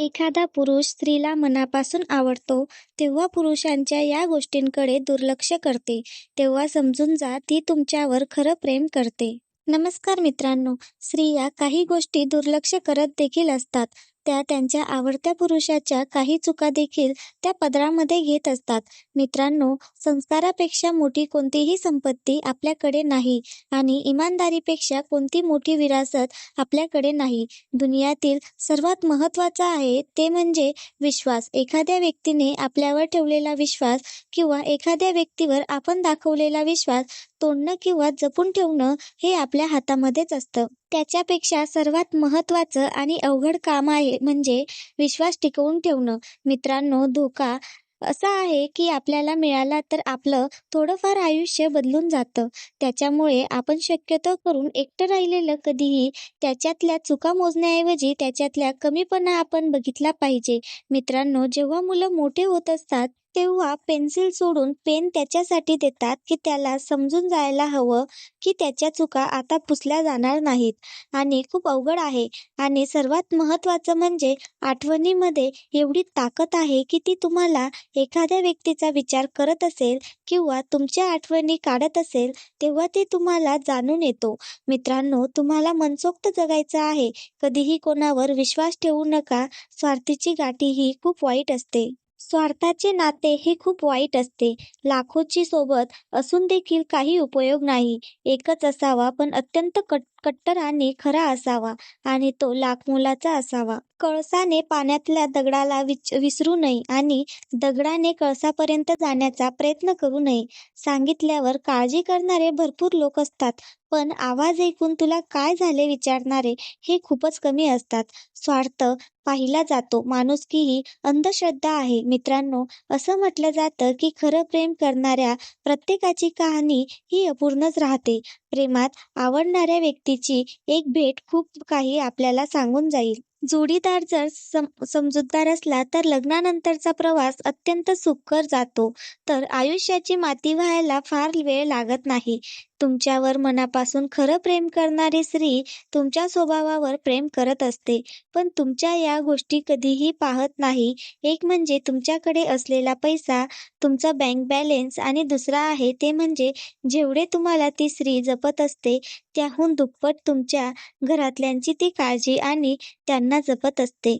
एखादा पुरुष स्त्रीला मनापासून आवडतो तेव्हा पुरुषांच्या या गोष्टींकडे दुर्लक्ष करते. तेव्हा समजून जा ती तुमच्यावर खरं प्रेम करते. नमस्कार मित्रांनो स्त्रिया काही गोष्टी दुर्लक्ष करत देखील असतात त्या त्यांच्या आवडत्या पुरुषाच्या काही चुका देखील त्या पदरामध्ये घेत असतात. मित्रांनो संस्कारापेक्षा मोठी कोणतीही संपत्ती आपल्याकडे नाही आणि इमानदारीपेक्षा कोणती मोठी विरासत आपल्याकडे नाही. दुनियातील सर्वात महत्त्वाचं आहे ते म्हणजे विश्वास. एखाद्या व्यक्तीने आपल्यावर ठेवलेला विश्वास किंवा एखाद्या व्यक्तीवर आपण दाखवलेला विश्वास तोडणं किंवा जपून ठेवणं हे आपल्या हातामध्येच असतं. त्याच्यापेक्षा सर्वात महत्त्वाचं आणि अवघड काम आहे म्हणजे विश्वास टिकवून ठेवणं. मित्रांनो धोका असा आहे की आपल्याला मिळाला तर आपलं थोडंफार आयुष्य बदलून जातं. त्याच्यामुळे आपण शक्यतो करून एकटं राहिलेलं कधीही त्याच्यातल्या चुका मोजण्याऐवजी त्याच्यातल्या कमीपणा आपण बघितला पाहिजे. मित्रांनो जेव्हा मुलं मोठे होत असतात तेव्हा पेन्सिल सोडून पेन त्याच्यासाठी देतात की त्याला समजून जायला हवं की त्याच्या चुका आता पुसल्या जाणार नाहीत. आणि खूप अवघड आहे. आणि सर्वात महत्त्वाचं म्हणजे आठवणीमध्ये एवढी ताकद आहे की ती तुम्हाला एखाद्या व्यक्तीचा विचार करत असेल किंवा तुमच्या आठवणी काढत असेल तेव्हा ते तुम्हाला जाणून येतो. मित्रांनो तुम्हाला मनसोक्त जगायचं आहे. कधीही कोणावर विश्वास ठेवू नका. स्वार्थीची गाठी ही खूप वाईट असते. स्वार्थाचे नाते हे खूप वाईट असते. लाखोची सोबत असून देखील काही उपयोग नाही. एकच असावा पण अत्यंत कट कट्टराने खरा असावा आणि तो लाख मोलाचा असावा. कळसाने पाण्यातल्या दगडाला विच विसरू नये आणि दगडाने कळसापर्यंत जाण्याचा प्रयत्न करू नये. सांगितल्यावर काळजी करणारे भरपूर लोक असतात पण आवाज ऐकून तुला काय झाले विचारणारे हे खूपच कमी असतात. स्वार्थ पाहिला जातो माणुसकी ही अंधश्रद्धा आहे. मित्रांनो असं म्हटलं जातं की खरं प्रेम करणाऱ्या प्रत्येकाची कहाणी ही अपूर्णच राहते. प्रेमात आवडणाऱ्या व्यक्तीची एक भेट खूप काही आपल्याला सांगून जाईल. जोडीदार जर सम समजूतदार असला तर लग्नानंतरचा प्रवास अत्यंत सुखकर जातो. तर आयुष्याची माती व्हायला फार वेळ लागत नाही. तुमच्यावर मनापासून खरं प्रेम करणारी स्त्री तुमच्या स्वभावावर प्रेम करत असते. पण तुमच्या या गोष्टी कधीही पाहत नाही. एक म्हणजे तुमच्याकडे असलेला पैसा तुमचा बँक बॅलेन्स आणि दुसरा आहे ते म्हणजे जेवढे तुम्हाला ती स्त्री जपत असते त्याहून दुप्पट तुमच्या घरातल्यांची ती काळजी आणि त्यांना जपत असते.